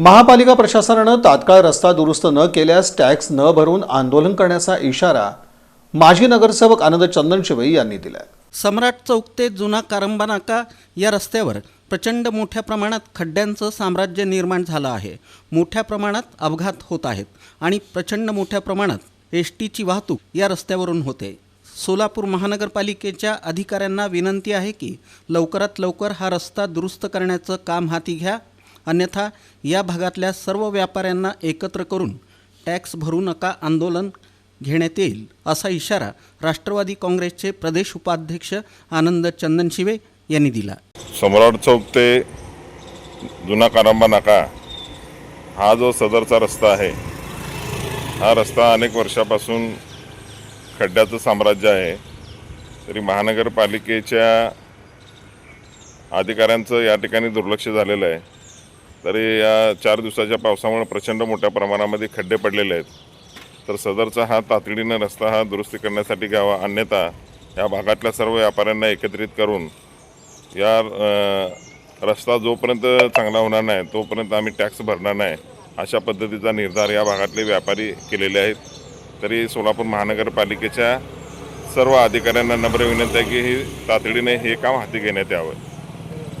महापालिका प्रशासनानं तात्काळ रस्ता दुरुस्त न केल्यास टॅक्स न भरून आंदोलन करण्याचा इशारा माजी नगरसेवक आनंद चंदनशिवई यांनी दिला सम्राट चौक ते जुना कारंबा नाका या रस्त्यावर प्रचंड मोठ्या प्रमाणात खड्ड्यांचं साम्राज्य निर्माण झालं आहे. मोठ्या प्रमाणात अपघात होत आहेत आणि प्रचंड मोठ्या प्रमाणात एस टीची वाहतूक या रस्त्यावरून होते. सोलापूर महानगरपालिकेच्या अधिकाऱ्यांना विनंती आहे की लवकरात लवकर हा रस्ता दुरुस्त करण्याचं काम हाती घ्या. अन्यथा या भागातल्या सर्व व्यापाऱ्यांना एकत्र करून टॅक्स भरू नका आंदोलन घेण्यात येईल असा इशारा राष्ट्रवादी काँग्रेसचे प्रदेश उपाध्यक्ष आनंद चंदनशिवे यांनी दिला. सम्राट चौक ते जुना कारंबा नाका. हा जो सदरचा रस्ता आहे हा रस्ता अनेक वर्षापासून खड्ड्याचं साम्राज्य आहे. तरी महानगरपालिकेच्या अधिकाऱ्यांचं या ठिकाणी दुर्लक्ष झालेलं आहे. तरी या चार दिवसाच्या पावसामुळे प्रचंड मोठ्या प्रमाणामध्ये खड्डे पडलेले आहेत. तर सदरचा हा तातडीनं रस्ता हा दुरुस्ती करण्यासाठी घ्यावा अन्यथा या भागातल्या सर्व व्यापाऱ्यांना एकत्रित करून या रस्ता जोपर्यंत चांगला होणार नाही तोपर्यंत आम्ही टॅक्स भरणार नाही अशा पद्धतीचा निर्धार या भागातले व्यापारी केलेले आहेत. तरी सोलापूर महानगरपालिकेच्या सर्व अधिकाऱ्यांना नम्र विनंती आहे की ही तातडीने हे काम हाती घेण्यात यावं.